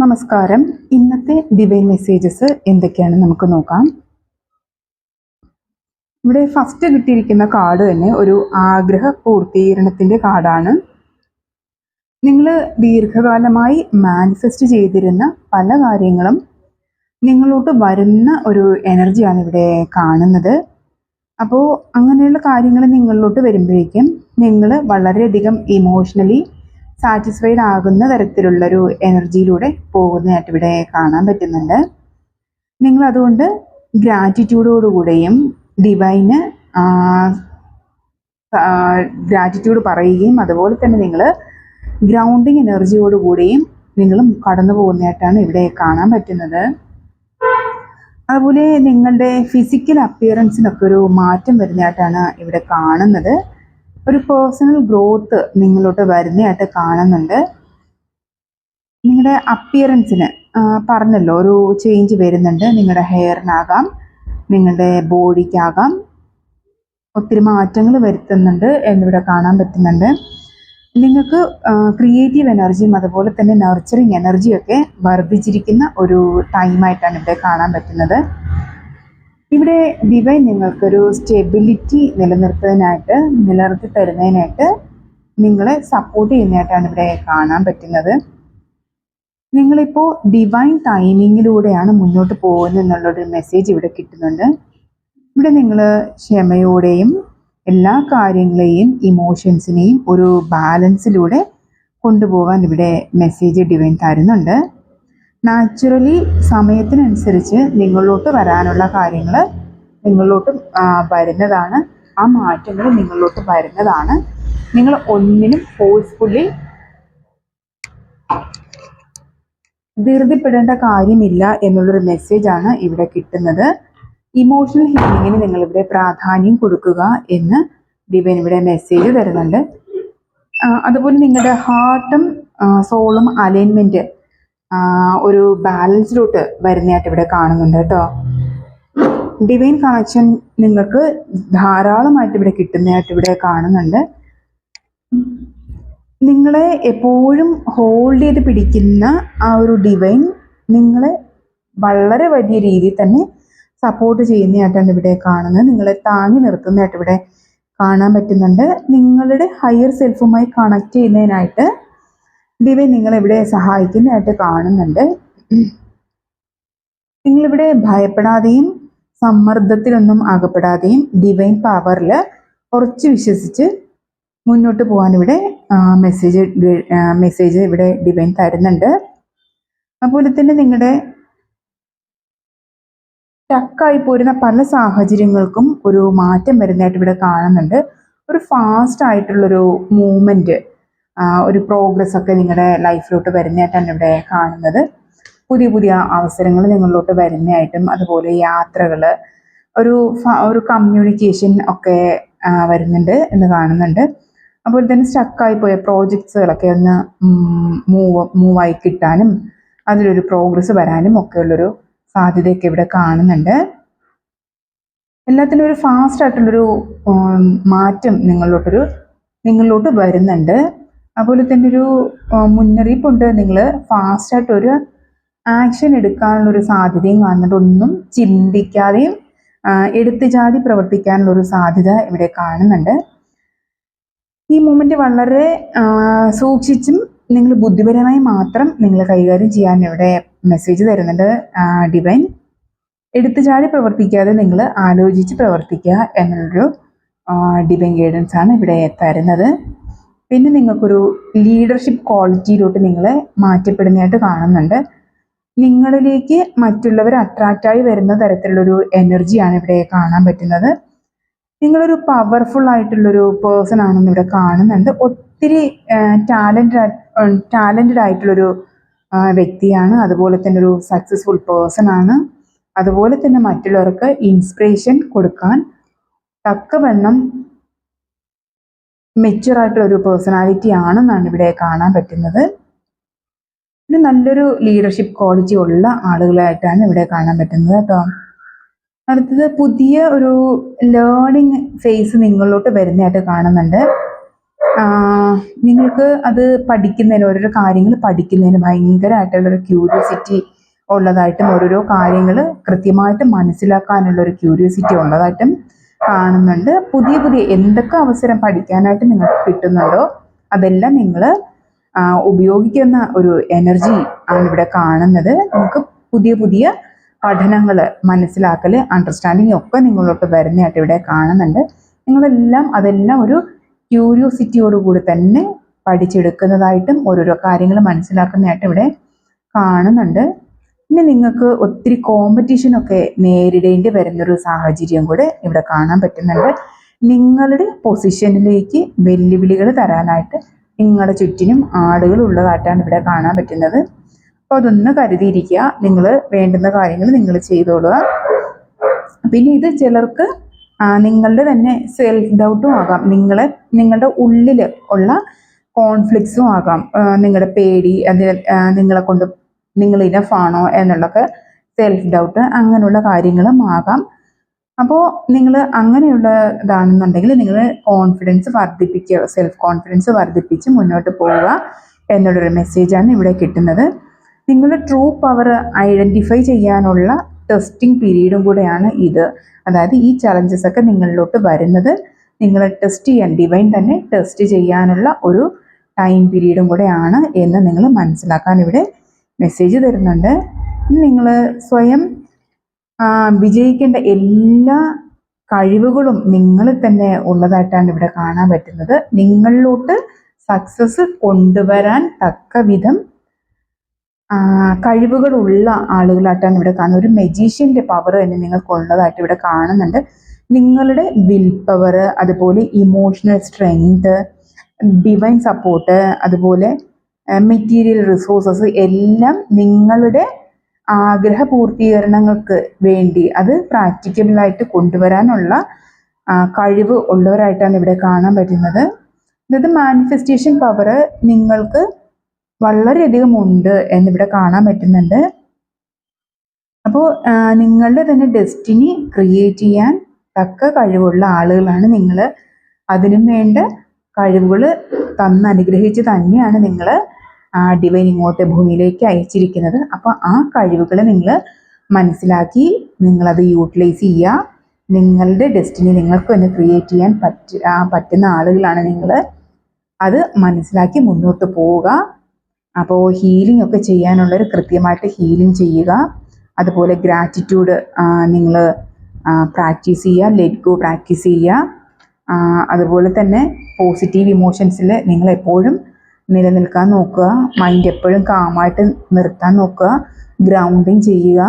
നമസ്കാരം. ഇന്നത്തെ divine messages എന്തൊക്കെയാണ് നമുക്ക് നോക്കാം. ഇവിടെ ഫസ്റ്റ് കിട്ടിയിരിക്കുന്ന കാർഡ് തന്നെ ഒരു ആഗ്രഹ പൂർത്തീകരണത്തിന്റെ കാർഡാണ് നിങ്ങൾ ദീർഘകാലമായി മാനിഫെസ്റ്റ് ചെയ്തിരുന്ന പല കാര്യങ്ങളും നിങ്ങളോട്ട് വരുന്ന ഒരു എനർജിയാണ് ഇവിടെ കാണുന്നത്. അപ്പോൾ അങ്ങനെയുള്ള കാര്യങ്ങൾ നിങ്ങളിലോട്ട് വരുമ്പോഴേക്കും നിങ്ങൾ വളരെയധികം ഇമോഷണലി സാറ്റിസ്ഫൈഡ് ആകുന്ന തരത്തിലുള്ളൊരു എനർജിയിലൂടെ പോകുന്നതായിട്ട് ഇവിടെ കാണാൻ പറ്റുന്നുണ്ട്. നിങ്ങൾ അതുകൊണ്ട് ഗ്രാറ്റിറ്റ്യൂഡോടുകൂടെയും ഡിവൈന് ഗ്രാറ്റിറ്റ്യൂഡ് പറയുകയും അതുപോലെ തന്നെ നിങ്ങൾ ഗ്രൗണ്ടിങ് എനർജിയോടുകൂടിയും നിങ്ങളും കടന്നു പോകുന്നതായിട്ടാണ് ഇവിടെ കാണാൻ പറ്റുന്നത്. അതുപോലെ നിങ്ങളുടെ ഫിസിക്കൽ അപ്പിയറൻസിനൊക്കെ ഒരു മാറ്റം വരുന്നതായിട്ടാണ് ഇവിടെ കാണുന്നത്. ഒരു പേഴ്സണൽ ഗ്രോത്ത് നിങ്ങളോട്ട് വരുന്നതായിട്ട് കാണുന്നുണ്ട്. നിങ്ങളുടെ അപ്പിയറൻസിന് പറഞ്ഞല്ലോ ഒരു ചേഞ്ച് വരുന്നുണ്ട്. നിങ്ങളുടെ ഹെയറിനാകാം നിങ്ങളുടെ ബോഡിക്കാകാം ഒത്തിരി മാറ്റങ്ങൾ വരുത്തുന്നുണ്ട് എന്നിവിടെ കാണാൻ പറ്റുന്നുണ്ട്. നിങ്ങൾക്ക് ക്രിയേറ്റീവ് എനർജിയും അതുപോലെ തന്നെ നർച്ചറിങ് എനർജിയൊക്കെ വർദ്ധിച്ചിരിക്കുന്ന ഒരു ടൈമായിട്ടാണ് ഇവിടെ കാണാൻ പറ്റുന്നത്. ഇവിടെ ഡിവൈൻ നിങ്ങൾക്കൊരു സ്റ്റെബിലിറ്റി നിലനിർത്തുന്നതിനായിട്ട് നിലനിർത്തി തരുന്നതിനായിട്ട് നിങ്ങളെ സപ്പോർട്ട് ചെയ്യുന്നതായിട്ടാണ് ഇവിടെ കാണാൻ പറ്റുന്നത്. നിങ്ങളിപ്പോൾ ഡിവൈൻ ടൈമിങ്ങിലൂടെയാണ് മുന്നോട്ട് പോകുന്നത് എന്നുള്ളൊരു മെസ്സേജ് ഇവിടെ കിട്ടുന്നുണ്ട്. ഇവിടെ നിങ്ങൾ ക്ഷമയോടെയും എല്ലാ കാര്യങ്ങളെയും ഇമോഷൻസിനെയും ഒരു ബാലൻസിലൂടെ കൊണ്ടുപോകാൻ ഇവിടെ മെസ്സേജ് ഡിവൈൻ തരുന്നുണ്ട്. നാച്ചുറലി സമയത്തിനനുസരിച്ച് നിങ്ങളിലോട്ട് വരാനുള്ള കാര്യങ്ങൾ നിങ്ങളിലോട്ട് വരുന്നതാണ്. ആ മാറ്റങ്ങൾ നിങ്ങളിലോട്ട് വരുന്നതാണ്. നിങ്ങൾ ഒന്നിനും ഫോഴ്സ്ഫുള്ളി ധൃതിപ്പെടേണ്ട കാര്യമില്ല എന്നുള്ളൊരു മെസ്സേജാണ് ഇവിടെ കിട്ടുന്നത്. ഇമോഷണൽ ഹീലിങ്ങിന് നിങ്ങളിവിടെ പ്രാധാന്യം കൊടുക്കുക എന്ന് ഡിവൈൻ ഇവിടെ മെസ്സേജ് തരുന്നുണ്ട്. അതുപോലെ നിങ്ങളുടെ ഹാർട്ടും സോളും അലൈൻമെന്റ് ഒരു ബാലൻസ് റൂട്ട് വരുന്നതായിട്ട് ഇവിടെ കാണുന്നുണ്ട് കേട്ടോ. ഡിവൈൻ കണക്ഷൻ നിങ്ങൾക്ക് ധാരാളമായിട്ട് ഇവിടെ കിട്ടുന്നതായിട്ട് ഇവിടെ കാണുന്നുണ്ട്. നിങ്ങളെ എപ്പോഴും ഹോൾഡ് ചെയ്ത് പിടിക്കുന്ന ആ ഒരു ഡിവൈൻ നിങ്ങളെ വളരെ വലിയ രീതിയിൽ തന്നെ സപ്പോർട്ട് ചെയ്യുന്നതായിട്ടാണ് ഇവിടെ കാണുന്നത്. നിങ്ങളെ താങ്ങി നിർത്തുന്നതായിട്ട് ഇവിടെ കാണാൻ പറ്റുന്നുണ്ട്. നിങ്ങളുടെ ഹയർ സെൽഫുമായി കണക്ട് ചെയ്യുന്നതിനായിട്ട് ഡിവൈൻ നിങ്ങളിവിടെ സഹായിക്കുന്നതായിട്ട് കാണുന്നുണ്ട്. നിങ്ങളിവിടെ ഭയപ്പെടാതെയും സമ്മർദ്ദത്തിലൊന്നും അകപ്പെടാതെയും ഡിവൈൻ പവറിൽ കുറച്ച് വിശ്വസിച്ച് മുന്നോട്ട് പോകാൻ ഇവിടെ മെസ്സേജ് മെസ്സേജ് ഇവിടെ ഡിവൈൻ തരുന്നുണ്ട്. അതുപോലെ തന്നെ നിങ്ങളുടെ ടക്കായി പോരുന്ന പല സാഹചര്യങ്ങൾക്കും ഒരു മാറ്റം വരുന്നതായിട്ട് ഇവിടെ കാണുന്നുണ്ട്. ഒരു ഫാസ്റ്റ് ആയിട്ടുള്ളൊരു മൂവ്മെന്റ് ഒരു പ്രോഗ്രസ് ഒക്കെ നിങ്ങളുടെ ലൈഫിലോട്ട് വരുന്നതായിട്ടാണ് ഇവിടെ കാണുന്നത്. പുതിയ പുതിയ അവസരങ്ങൾ നിങ്ങളിലോട്ട് വരുന്നതായിട്ടും അതുപോലെ യാത്രകൾ ഒരു ഒരു കമ്മ്യൂണിക്കേഷൻ ഒക്കെ വരുന്നുണ്ട് എന്ന് കാണുന്നുണ്ട്. അതുപോലെ തന്നെ സ്റ്റക്കായി പോയ പ്രോജക്ട്സുകളൊക്കെ ഒന്ന് മൂവ് മൂവായി കിട്ടാനും അതിലൊരു പ്രോഗ്രസ് വരാനും ഒക്കെ ഉള്ളൊരു സാധ്യതയൊക്കെ ഇവിടെ കാണുന്നുണ്ട്. എല്ലാത്തിനും ഒരു ഫാസ്റ്റ് ആയിട്ടുള്ളൊരു മാറ്റം നിങ്ങളിലോട്ടൊരു നിങ്ങളിലോട്ട് വരുന്നുണ്ട്. അതുപോലെ തന്നെ ഒരു മുന്നറിയിപ്പുണ്ട്. നിങ്ങൾ ഫാസ്റ്റായിട്ട് ഒരു ആക്ഷൻ എടുക്കാനുള്ള ഒരു സാധ്യതയും കാണുന്നുണ്ട്. ഒന്നും ചിന്തിക്കാതെയും എടുത്തു ചാടി പ്രവർത്തിക്കാനുള്ളൊരു സാധ്യത ഇവിടെ കാണുന്നുണ്ട്. ഈ മൂമെന്റ് വളരെ സൂക്ഷിച്ചും നിങ്ങൾ ബുദ്ധിപരമായി മാത്രം നിങ്ങൾ കൈകാര്യം ചെയ്യാൻ ഇവിടെ മെസ്സേജ് തരുന്നുണ്ട് ഡിവൈൻ എടുത്തു ചാടി പ്രവർത്തിക്കാതെ നിങ്ങൾ ആലോചിച്ച് പ്രവർത്തിക്കുക എന്നുള്ളൊരു ഡിവൈൻ ഗൈഡൻസ് ആണ് ഇവിടെ തരുന്നത്. പിന്നെ നിങ്ങൾക്കൊരു ലീഡർഷിപ്പ് ക്വാളിറ്റിയിലോട്ട് നിങ്ങളെ മാറ്റപ്പെടുന്നതായിട്ട് കാണുന്നുണ്ട്. നിങ്ങളിലേക്ക് മറ്റുള്ളവർ അട്രാക്റ്റായി വരുന്ന തരത്തിലുള്ളൊരു എനർജിയാണ് ഇവിടെ കാണാൻ പറ്റുന്നത്. നിങ്ങളൊരു പവർഫുൾ ആയിട്ടുള്ളൊരു പേഴ്സൺ ആണെന്ന് ഇവിടെ കാണുന്നുണ്ട്. ഒത്തിരി ടാലന്റഡ് ടാലന്റഡ് ആയിട്ടുള്ളൊരു വ്യക്തിയാണ്. അതുപോലെ തന്നെ ഒരു സക്സസ്ഫുൾ പേഴ്സൺ ആണ്. അതുപോലെ തന്നെ മറ്റുള്ളവർക്ക് ഇൻസ്പിറേഷൻ കൊടുക്കാൻ തക്കവണ്ണം മെച്യൂർ ആയിട്ടുള്ള ഒരു പേഴ്സണാലിറ്റി ആണെന്നാണ് ഇവിടെ കാണാൻ പറ്റുന്നത്. നല്ലൊരു ലീഡർഷിപ്പ് ക്വാളിറ്റി ഉള്ള ആളുകളായിട്ടാണ് ഇവിടെ കാണാൻ പറ്റുന്നത് കേട്ടോ. അടുത്തത് പുതിയ ഒരു ലേണിംഗ് ഫേസ് നിങ്ങളിലോട്ട് വരുന്നതായിട്ട് കാണുന്നുണ്ട്. നിങ്ങൾക്ക് അത് പഠിക്കുന്നതിന് ഓരോരോ കാര്യങ്ങൾ പഠിക്കുന്നതിന് ഭയങ്കരമായിട്ടുള്ളൊരു ക്യൂരിയോസിറ്റി ഉള്ളതായിട്ടും ഓരോരോ കാര്യങ്ങൾ കൃത്യമായിട്ട് മനസ്സിലാക്കാനുള്ള ഒരു ക്യൂരിയോസിറ്റി ഉള്ളതായിട്ടും കാണുന്നുണ്ട്. പുതിയ പുതിയ എന്തൊക്കെ അവസരം പഠിക്കാനായിട്ട് നിങ്ങൾക്ക് കിട്ടുന്നുണ്ടോ? അതെല്ലാം നിങ്ങൾ ഉപയോഗിക്കുന്ന ഒരു എനർജി ആണ് ഇവിടെ കാണുന്നത്. നമുക്ക് പുതിയ പുതിയ പഠനങ്ങൾ മനസ്സിലാക്കൽ അണ്ടർസ്റ്റാൻഡിങ് ഒക്കെ നിങ്ങളോട്ട് വരുന്നതായിട്ട് ഇവിടെ കാണുന്നുണ്ട്. നിങ്ങളെല്ലാം അതെല്ലാം ഒരു ക്യൂരിയോസിറ്റിയോടുകൂടി തന്നെ പഠിച്ചെടുക്കുന്നതായിട്ടും ഓരോരോ കാര്യങ്ങൾ മനസ്സിലാക്കുന്നതായിട്ട് ഇവിടെ കാണുന്നുണ്ട്. പിന്നെ നിങ്ങൾക്ക് ഒത്തിരി കോമ്പറ്റീഷനൊക്കെ നേരിടേണ്ടി വരുന്നൊരു സാഹചര്യം കൂടെ ഇവിടെ കാണാൻ പറ്റുന്നുണ്ട്. നിങ്ങളുടെ പൊസിഷനിലേക്ക് വെല്ലുവിളികൾ തരാനായിട്ട് നിങ്ങളുടെ ചുറ്റിനും ആളുകൾ ഉള്ളതായിട്ടാണ് ഇവിടെ കാണാൻ പറ്റുന്നത്. അപ്പോൾ അതൊന്ന് കരുതിയിരിക്കുക. നിങ്ങൾ വേണ്ടുന്ന കാര്യങ്ങൾ നിങ്ങൾ ചെയ്തോളുക. പിന്നെ ഇത് ചിലർക്ക് നിങ്ങളുടെ തന്നെ സെൽഫ് ഡൗട്ടും ആകാം. നിങ്ങളെ നിങ്ങളുടെ ഉള്ളിൽ ഉള്ള കോൺഫ്ലിക്ട്സും ആകാം. നിങ്ങളുടെ പേടി അതിൽ നിങ്ങളെ കൊണ്ട് നിങ്ങൾ ഇനഫാണോ എന്നുള്ളൊക്കെ സെൽഫ് ഡൗട്ട് അങ്ങനെയുള്ള കാര്യങ്ങളും ആകാം. അപ്പോൾ നിങ്ങൾ അങ്ങനെയുള്ള ഇതാണെന്നുണ്ടെങ്കിൽ നിങ്ങൾ കോൺഫിഡൻസ് വർദ്ധിപ്പിക്കുക സെൽഫ് കോൺഫിഡൻസ് വർദ്ധിപ്പിച്ച് മുന്നോട്ട് പോവുക എന്നുള്ളൊരു മെസ്സേജാണ് ഇവിടെ കിട്ടുന്നത്. നിങ്ങളുടെ ട്രൂ പവർ ഐഡന്റിഫൈ ചെയ്യാനുള്ള ടെസ്റ്റിംഗ് പീരീഡും കൂടെയാണ് ഇത്. അതായത് ഈ ചലഞ്ചസ് ഒക്കെ നിങ്ങളിലോട്ട് വരുന്നത്. നിങ്ങൾ ടെസ്റ്റ് ചെയ്യാൻ ഡിവൈൻ തന്നെ ടെസ്റ്റ് ചെയ്യാനുള്ള ഒരു ടൈം പീരീഡും കൂടെയാണ് എന്ന് നിങ്ങൾ മനസ്സിലാക്കാൻ ഇവിടെ മെസ്സേജ് തരുന്നുണ്ട്. നിങ്ങൾ സ്വയം വിജയിക്കേണ്ട എല്ലാ കഴിവുകളും നിങ്ങളിൽ തന്നെ ഉള്ളതായിട്ടാണ് ഇവിടെ കാണാൻ പറ്റുന്നത്. നിങ്ങളിലോട്ട് സക്സസ് കൊണ്ടുവരാൻ തക്ക വിധം കഴിവുകളുള്ള ആളുകളായിട്ടാണ് ഇവിടെ കാണുന്നത്. ഒരു മെജീഷ്യന്റെ പവർ തന്നെ നിങ്ങൾക്കുള്ളതായിട്ട് ഇവിടെ കാണുന്നുണ്ട്. നിങ്ങളുടെ വിൽ പവർ അതുപോലെ ഇമോഷണൽ സ്ട്രെങ്ത് ഡിവൈൻ സപ്പോർട്ട് അതുപോലെ മെറ്റീരിയൽ റിസോഴ്സസ് എല്ലാം നിങ്ങളുടെ ആഗ്രഹ പൂർത്തീകരണങ്ങൾക്ക് വേണ്ടി അത് പ്രാക്ടിക്കബിളായിട്ട് കൊണ്ടുവരാനുള്ള കഴിവ് ഉള്ളവരായിട്ടാണ് ഇവിടെ കാണാൻ പറ്റുന്നത്. ഇത് മാനിഫെസ്റ്റേഷൻ പവർ നിങ്ങൾക്ക് വളരെയധികം ഉണ്ട് എന്നിവിടെ കാണാൻ പറ്റുന്നുണ്ട്. അപ്പോൾ നിങ്ങളുടെ തന്നെ ഡെസ്റ്റിനി ക്രിയേറ്റ് ചെയ്യാൻ തക്ക കഴിവുള്ള ആളുകളാണ് നിങ്ങൾ അതിനും വേണ്ട കഴിവുകൾ തന്ന് അനുഗ്രഹിച്ച് തന്നെയാണ് നിങ്ങൾ ഡിവൈൻ ഇങ്ങോട്ട് ഭൂമിയിലേക്ക് അയച്ചിരിക്കുന്നത്. അപ്പോൾ ആ കഴിവുകൾ നിങ്ങൾ മനസ്സിലാക്കി നിങ്ങളത് യൂട്ടിലൈസ് ചെയ്യുക. നിങ്ങളുടെ ഡെസ്റ്റിനി നിങ്ങൾക്ക് തന്നെ ക്രിയേറ്റ് ചെയ്യാൻ പറ്റ പറ്റുന്ന ആളുകളാണ് നിങ്ങൾ അത് മനസ്സിലാക്കി മുന്നോട്ട് പോവുക. അപ്പോൾ ഹീലിംഗ് ഒക്കെ ചെയ്യാനുള്ളൊരു കൃത്യമായിട്ട് ഹീലിംഗ് ചെയ്യുക. അതുപോലെ ഗ്രാറ്റിറ്റ്യൂഡ് നിങ്ങൾ പ്രാക്ടീസ് ചെയ്യുക ലെറ്റ് ഗോ പ്രാക്ടീസ് ചെയ്യുക. അതുപോലെ തന്നെ പോസിറ്റീവ് ഇമോഷൻസിൽ നിങ്ങൾ എപ്പോഴും നിലനിൽക്കാൻ നോക്കുക. മൈൻഡ് എപ്പോഴും കാമായിട്ട് നിർത്താൻ നോക്കുക. ഗ്രൗണ്ടിങ് ചെയ്യുക.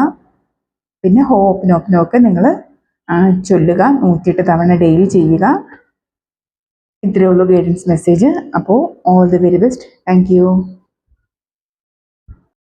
പിന്നെ ഹോപ്പ് നോപ്പിനൊക്കെ നിങ്ങൾ ചൊല്ലുക. നൂറ്റിയെട്ട് തവണ ഡെയിലി ചെയ്യുക. ഇത്രയേ ഉള്ളൂ ഗൈഡൻസ് മെസ്സേജ് അപ്പോൾ all the very best thank